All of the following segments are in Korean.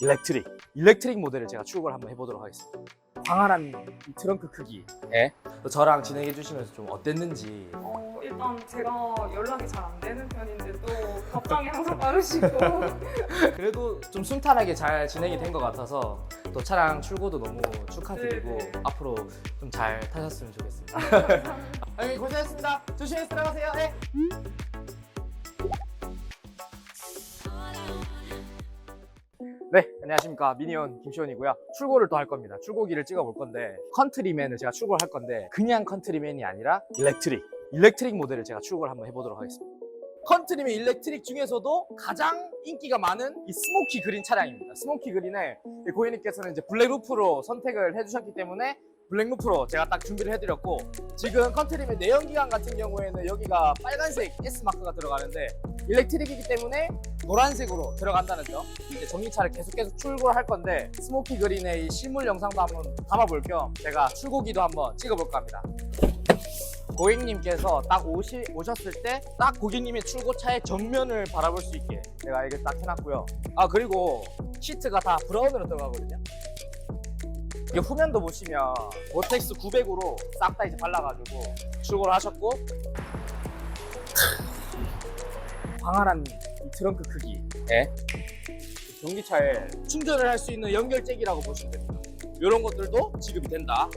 일렉트릭. 일렉트릭 모델을 제가 출고를 한번 해보도록 하겠습니다. 광활한 이 트렁크 크기에 또 저랑 진행해 주시면서 좀 어땠는지. 어, 일단 제가 연락이 잘 안 되는 편인데 또 답장이 항상 빠르시고. 그래도 좀 순탄하게 잘 진행이 된 것 같아서 또 차량 출고도 너무 축하드리고 네, 네. 앞으로 좀 잘 타셨으면 좋겠습니다. 형님 고생했습니다. 조심해서 들어가세요. 네. 네, 안녕하십니까. 미니언 김시원이고요. 출고를 또 할 겁니다. 출고기를 찍어 볼 건데, 컨트리맨을 제가 출고를 할 건데, 그냥 컨트리맨이 아니라 일렉트릭. 일렉트릭 모델을 제가 출고를 한번 해보도록 하겠습니다. 컨트리맨 일렉트릭 중에서도 가장 인기가 많은 이 스모키 그린 차량입니다. 스모키 그린에 이 고객님께서는 이제 블랙 루프로 선택을 해주셨기 때문에 블랙 루프로 제가 딱 준비를 해드렸고 지금 컨트리맨 내연기관 같은 경우에는 여기가 빨간색 S 마크가 들어가는데 일렉트릭이기 때문에 노란색으로 들어간다는 점. 이제 전기차를 계속 계속 출고를 할 건데 스모키 그린의 이 실물 영상도 한번 담아볼 겸 제가 출고기도 한번 찍어볼까 합니다. 고객님께서 딱 오시, 오셨을 때 딱 고객님의 출고차의 정면을 바라볼 수 있게 제가 이게 딱 해놨고요. 아 그리고 시트가 다 브라운으로 들어가거든요 이게 후면도 보시면 보텍스 900으로 싹 다 이제 발라가지고 출고를 하셨고 광활한 이 트렁크 크기. 에 전기차에 충전을 할 수 있는 연결잭이라고 보시면 됩니다. 이런 것들도 지급이 된다.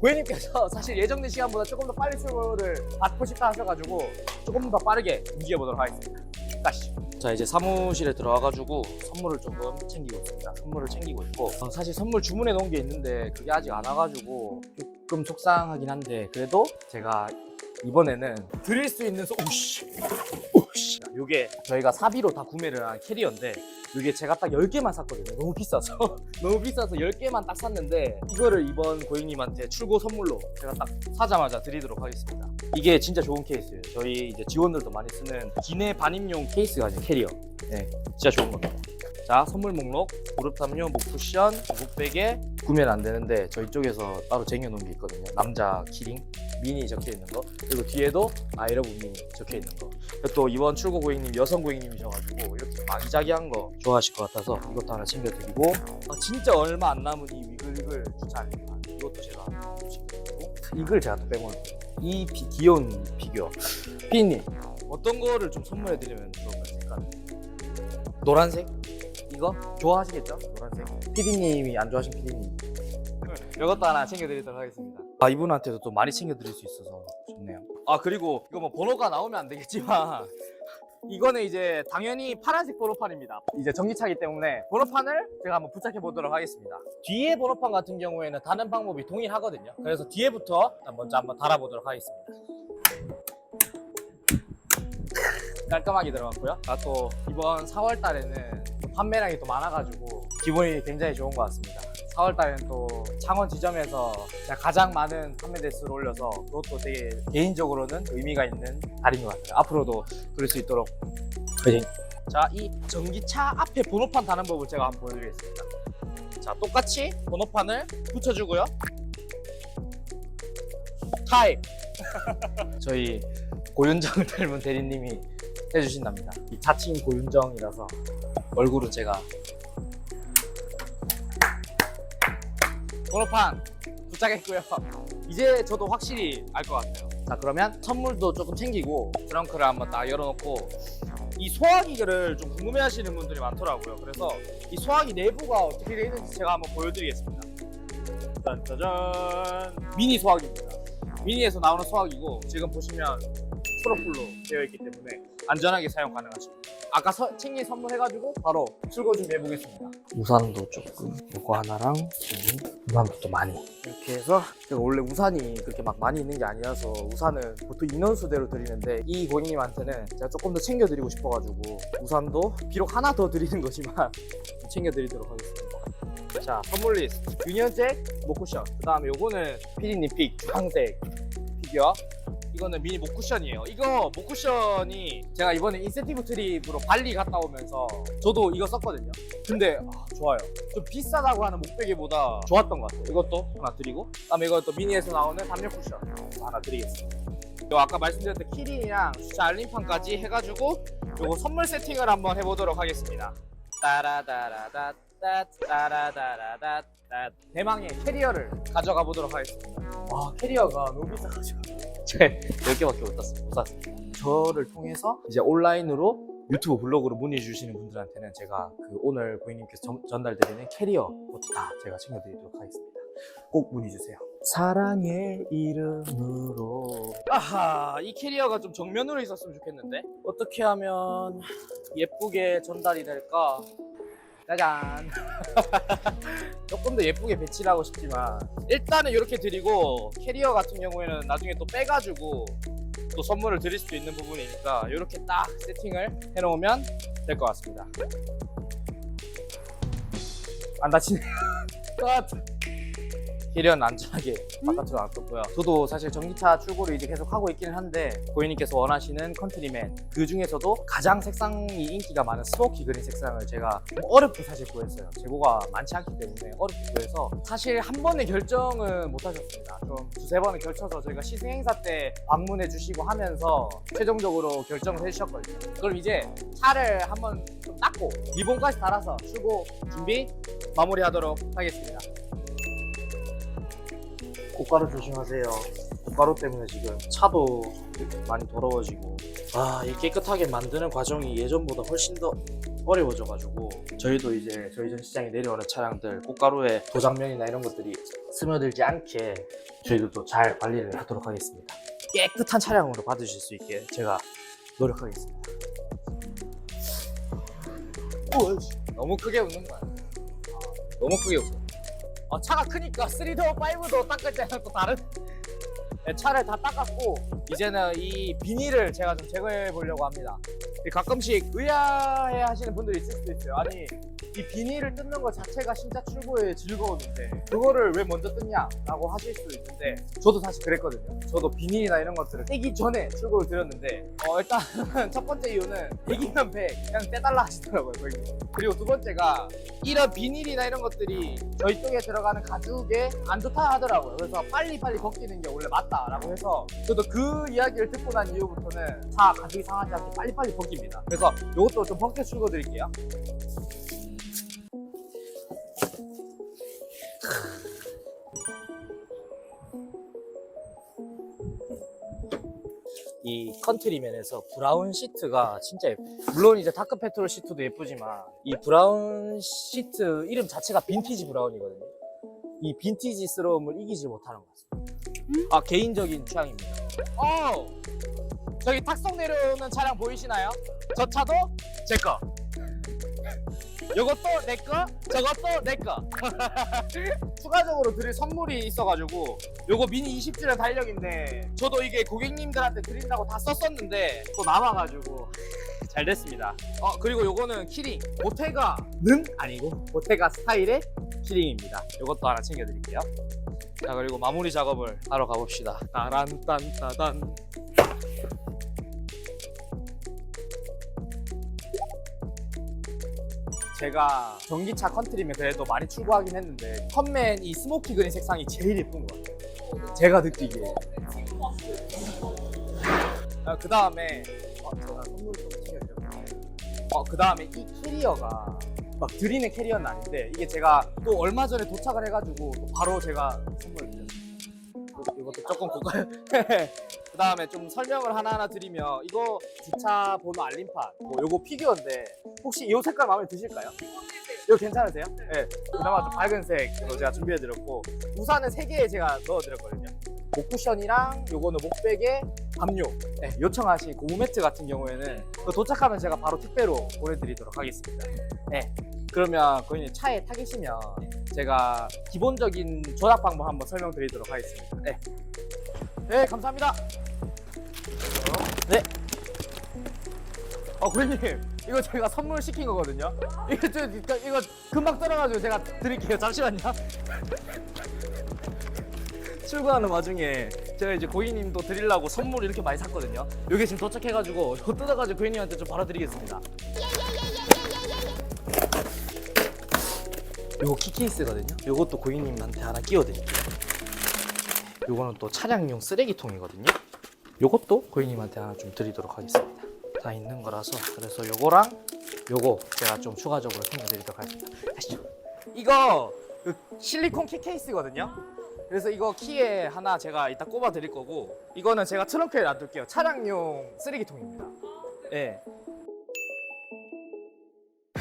고객님께서 사실 예정된 시간보다 조금 더 빨리 출고를 받고 싶다 하셔가지고 조금 더 빠르게 움직여 보도록 하겠습니다. 가시죠 자 이제 사무실에 들어와가지고 선물을 조금 챙기고 있습니다. 선물을 챙기고 있고. 어, 사실 선물 주문해 놓은 게 있는데 그게 아직 안 와가지고 조금 속상하긴 한데 그래도 제가 이번에는 드릴 수 있는 소... 오씨. 오씨. 요게 저희가 사비로 다 구매를 한 캐리어인데 이게 제가 딱 10개만 샀거든요. 너무 비싸서. 너무 비싸서 10개만 딱 샀는데 이거를 이번 고객님한테 출고 선물로 제가 딱 사자마자 드리도록 하겠습니다 이게 진짜 좋은 케이스예요. 저희 이제 지원들도 많이 쓰는 기내 반입용 케이스가 아닌 캐리어. 네 진짜 좋은 겁니다. 자 선물 목록 무릎 담요 목 쿠션 목베개. 구매는 안 되는데 저희 쪽에서 따로 쟁여놓은 게 있거든요. 남자 키링. 미니 적혀 있는 거. 그리고 뒤에도 아이러브 미니 적혀 있는 거. 또 이번 출고 고객님 여성 고객님이셔가지고 이렇게 아기자기한 거 좋아하실 것 같아서 이것도 하나 챙겨드리고. 아, 진짜 얼마 안 남은 이 위글위글 주차 아닙니까 이것도 제가 좀 챙겨드리고. 이걸 제가 또 빼먹었어요 이 비- 귀여운 피규어 피디님. 어떤 거를 좀 선물해 드리면 좋을까요 색깔 노란색? 이거? 좋아하시겠죠? 노란색. 피디님이 안 좋아하신 피디님. 이것도 하나 챙겨드리도록 하겠습니다. 아 이분한테도 또 많이 챙겨드릴 수 있어서 좋네요. 아 그리고 이거 뭐 번호가 나오면 안 되겠지만 이거는 이제 당연히 파란색 번호판입니다. 이제 전기차기 때문에 번호판을 제가 한번 부착해 보도록 하겠습니다. 뒤에 번호판 같은 경우에는 다른 방법이 동일하거든요. 그래서 뒤에부터 먼저 한번 달아보도록 하겠습니다. 깔끔하게 들어갔고요. 아, 또 이번 4월 달에는 판매량이 또 많아가지고 기분이 굉장히 좋은 것 같습니다. 4월 달에는 또 창원 지점에서 제가 가장 많은 판매 대수를 올려서 그것도 되게 개인적으로는 의미가 있는 달인 것 같아요. 앞으로도 그럴 수 있도록 화이팅! 자, 이 전기차 앞에 번호판 다는 법을 제가 한번 보여드리겠습니다. 자, 똑같이 번호판을 붙여주고요. 타임! 저희 고윤정을 닮은 대리님이 해주신답니다. 이 자칭 고윤정이라서 얼굴은 제가 번호판 부착했고요. 이제 저도 확실히 알 것 같아요. 자 그러면 선물도 조금 챙기고 트렁크를 한번 딱 열어놓고 이 소화기를 좀 궁금해하시는 분들이 많더라고요. 그래서 이 소화기 내부가 어떻게 되어 있는지 제가 한번 보여드리겠습니다. 짠짜잔 미니 소화기입니다. 미니에서 나오는 소화기고 지금 보시면 프로풀로 되어 있기 때문에 안전하게 사용 가능하십니다. 아까 서- 챙긴 선물 해가지고 바로 출고 준비해 보겠습니다. 우산도 조금 이거 하나랑 이 우산도 또 많이. 이렇게 해서 제가 원래 우산이 그렇게 막 많이 있는 게 아니라서 우산은 보통 인원수대로 드리는데 이 고객님한테는 제가 조금 더 챙겨드리고 싶어가지고 우산도 비록 하나 더 드리는 거지만 챙겨드리도록 하겠습니다. 자 선물 리스트. 유니언잭 모쿠션. 그 다음에 요거는 피디님 픽 주황색. 피규어 이거는 미니 목쿠션이에요. 이거 목쿠션이 제가 이번에 인센티브 트립으로 발리 갔다 오면서 저도 이거 썼거든요. 근데 아, 좋아요. 좀 비싸다고 하는 목베개보다 좋았던 것 같아요. 이것도 하나 드리고 그다음에 또 미니에서 나오는 담요 쿠션 하나 드리겠습니다. 요 아까 말씀드렸던 키링이랑 주차 알림판까지 해가지고 요거 선물 세팅을 한번 해보도록 하겠습니다. 따라다라다 따 따라다라다 따 대망의 캐리어를 가져가 보도록 하겠습니다. 와 캐리어가 너무 비싸가지고 제가 10개밖에 못 샀습니다. 못 샀습니다. 저를 통해서 이제 온라인으로 유튜브 블로그로 문의 주시는 분들한테는 제가 그 오늘 고객님께서 전- 전달드리는 캐리어 다 제가 챙겨드리도록 하겠습니다. 꼭 문의 주세요. 사랑의 이름으로 아하 이 캐리어가 좀 정면으로 있었으면 좋겠는데 어떻게 하면 예쁘게 전달이 될까? 짜잔. 조금 더 예쁘게 배치를 하고 싶지만 일단은 이렇게 드리고 캐리어 같은 경우에는 나중에 또 빼가지고 또 선물을 드릴 수도 있는 부분이니까 이렇게 딱 세팅을 해놓으면 될 것 같습니다. 안 다치네 끝 캐리어는 안전하게 바깥으로 놔뒀고요. 저도 사실 전기차 출고를 이제 계속 하고 있기는 한데 고객님께서 원하시는 컨트리맨 그 중에서도 가장 색상이 인기가 많은 스모키 그린 색상을 제가 좀 어렵게 사실 구했어요. 재고가 많지 않기 때문에 어렵게 구해서 사실 한 번에 결정은 못 하셨습니다. 좀 두세 번을 걸쳐서 저희가 시승 행사 때 방문해 주시고 하면서 최종적으로 결정을 해주셨거든요. 그럼 이제 차를 한번 좀 닦고 리본까지 달아서 출고 준비 마무리하도록 하겠습니다. 꽃가루 조심하세요. 꽃가루 때문에 지금 차도 많이 더러워지고 아, 이 깨끗하게 만드는 과정이 예전보다 훨씬 더 어려워져가지고 저희도 이제 저희 전 시장에 내려오는 차량들 꽃가루에 도장면이나 이런 것들이 스며들지 않게 저희도 또 잘 관리를 하도록 하겠습니다. 깨끗한 차량으로 받으실 수 있게 제가 노력하겠습니다. 오, 너무 크게 웃는 거야. 아, 너무 크게 웃어. 어, 차가 크니까 3도 5도 닦을 때는 또 다른? 네, 차를 다 닦았고 이제는 이 비닐을 제가 좀 제거해 보려고 합니다. 가끔씩 의아해 하시는 분들이 있을 수도 있어요. 아니 이 비닐을 뜯는 것 자체가 신차 출고의 즐거움인데 그거를 왜 먼저 뜯냐 라고 하실 수도 있는데 저도 사실 그랬거든요 저도 비닐이나 이런 것들을 떼기 전에 출고를 드렸는데 어, 일단 첫 번째 이유는 100이면 100 그냥 떼달라 하시더라고요 고객님. 그리고 두 번째가 이런 비닐이나 이런 것들이 저희 쪽에 들어가는 가죽에 안 좋다 하더라고요. 그래서 빨리빨리 벗기는 게 원래 맞다라고 해서 저도 그 이야기를 듣고 난 이후부터는 차 가죽이 상하지 않게 빨리빨리 벗깁니다. 그래서 이것도 좀 벗겨 출고 드릴게요. 컨트리맨에서 브라운 시트가 진짜. 물론 이제 다크 페트롤 시트도 예쁘지만 이 브라운 시트 이름 자체가 빈티지 브라운이거든요. 이 빈티지스러움을 이기지 못하는 것 같습니다. 아 개인적인 취향입니다. 어 저기 탁성 내려오는 차량 보이시나요? 저 차도 제 거. 요것도 내 거, 저것도 내 거. 추가적으로 드릴 선물이 있어가지고 요거 미니 20주년 달력인데 저도 이게 고객님들한테 드린다고 다 썼었는데 또 남아가지고 잘 됐습니다. 어 그리고 요거는 키링 보테가는 아니고 보테가 스타일의 키링입니다. 요것도 하나 챙겨드릴게요. 자 그리고 마무리 작업을 하러 가봅시다. 따란딴따단. 제가 전기차 컨트리맨 그래도 많이 출고하긴 했는데 펀맨 이 스모키 그린 색상이 제일 예쁜 것 같아요. 제가 느끼기에. 그 다음에 어, 제가 선물 좀 챙겨드렸고 어, 그 다음에 이 캐리어가 막 드리는 캐리어는 아닌데 이게 제가 또 얼마 전에 도착을 해가지고 또 바로 제가 선물을 드렸어요. 이- 이것도 조금 고가요. 그 다음에 좀 설명을 하나하나 드리면 이거 주차 번호 알림판 뭐 요거 피규어인데 혹시 이 색깔 마음에 드실까요? 이거 괜찮으세요? 네. 그나마 좀 밝은 색으로 제가 준비해드렸고 우산은 3개 제가 넣어드렸거든요. 목 쿠션이랑 요거는 목베개, 담요 네, 요청하신 고무 매트 같은 경우에는 그거 도착하면 제가 바로 택배로 보내드리도록 하겠습니다. 네. 그러면 고객님 차에 타 계시면 제가 기본적인 조작 방법 한번 설명드리도록 하겠습니다. 네. 네, 감사합니다. 네. 어, 고객님, 이거 제가 선물 시킨 거거든요. 이거, 저, 이거, 이거 금방 떨어가지고 제가 드릴게요. 잠시만요. 출근하는 와중에 제가 이제 고객님도 드리려고 선물 이렇게 많이 샀거든요. 여기 지금 도착해가지고 이거 뜯어가지고 고객님한테 좀 받아드리겠습니다. 요거 키케이스거든요. 요것도 고객님한테 하나 끼워드릴게요. 요거는 또 차량용 쓰레기통이거든요. 요것도 고객님한테 하나 좀 드리도록 하겠습니다. 다 있는 거라서 그래서 요거랑 요거 제가 좀 추가적으로 챙겨드리도록 하겠습니다. 가시죠. 이거 그 실리콘 키 케이스거든요. 그래서 이거 키에 하나 제가 이따 꼽아 드릴 거고 이거는 제가 트렁크에 놔둘게요. 차량용 쓰레기통입니다. 예.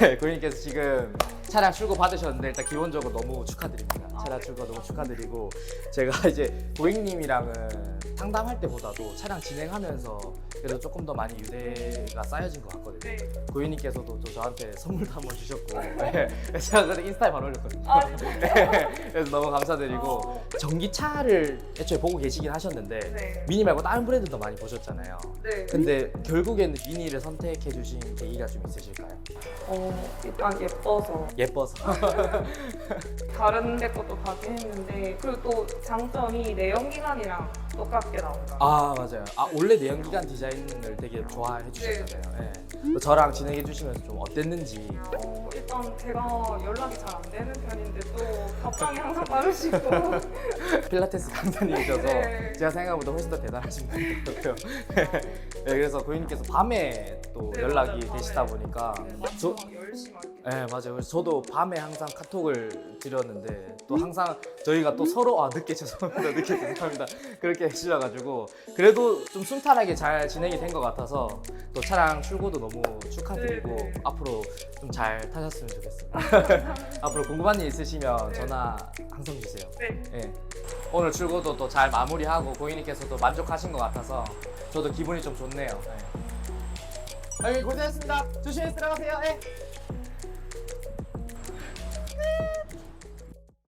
네, 고객님께서 지금 차량 출고 받으셨는데 일단 기본적으로 너무 축하드립니다. 차량 출고 너무 축하드리고 제가 이제 고객님이랑은 상담할 때보다도 차량 진행하면서 그래도 조금 더 많이 유대가 쌓여진 것 같거든요. 네. 고객님께서도 또 저한테 선물도 한번 주셨고 네. 제가 그때 인스타에 바로 올렸거든요. 아, 진짜요? 그래서 너무 감사드리고 어, 전기차를 애초에 보고 계시긴 하셨는데 네. 미니 말고 다른 브랜드도 많이 보셨잖아요. 네. 근데 결국에는 미니를 선택해 주신 계기가 좀 있으실까요? 어, 일단 예뻐서 예뻐서. 다른 데 것도 가긴 했는데 그리고 또 장점이 내연기관이랑 똑같게 나온다. 아 맞아요. 아 원래 내연기관 디자인을 되게 좋아해 주셨잖아요. 예. 또 저랑 진행해 주시면서 좀 어땠는지. 어, 일단 제가 연락이 잘 안 되는 편인데 또 답장이 항상 빠르시고 필라테스 강사님이셔서 네. 제가 생각보다 훨씬 더 대단하신 분 같아요. 네, 그래서 고객님께서 밤에 또 네, 연락이 맞아요, 밤에. 되시다 보니까 네, 저, 막 10시 막 이렇게 네 맞아요. 그래서 저도 밤에 항상 카톡을 드렸는데 또 항상 저희가 또 서로 아 늦게 죄송합니다, 늦게 죄송합니다 그렇게 해주셔가지고 그래도 좀 순탄하게 잘 진행이 된 것 같아서 또 차량 출고도 너무 축하드리고 네, 네. 앞으로 좀 잘 타셨으면 좋겠습니다. 앞으로 궁금한 일 있으시면 네. 전화 항상 주세요. 네. 예. 오늘 출고도 또 잘 마무리하고 고객님께서도 만족하신 것 같아서 저도 기분이 좀 좋네요. 예. 아, 고생했습니다. 조심해서 들어가세요. 예.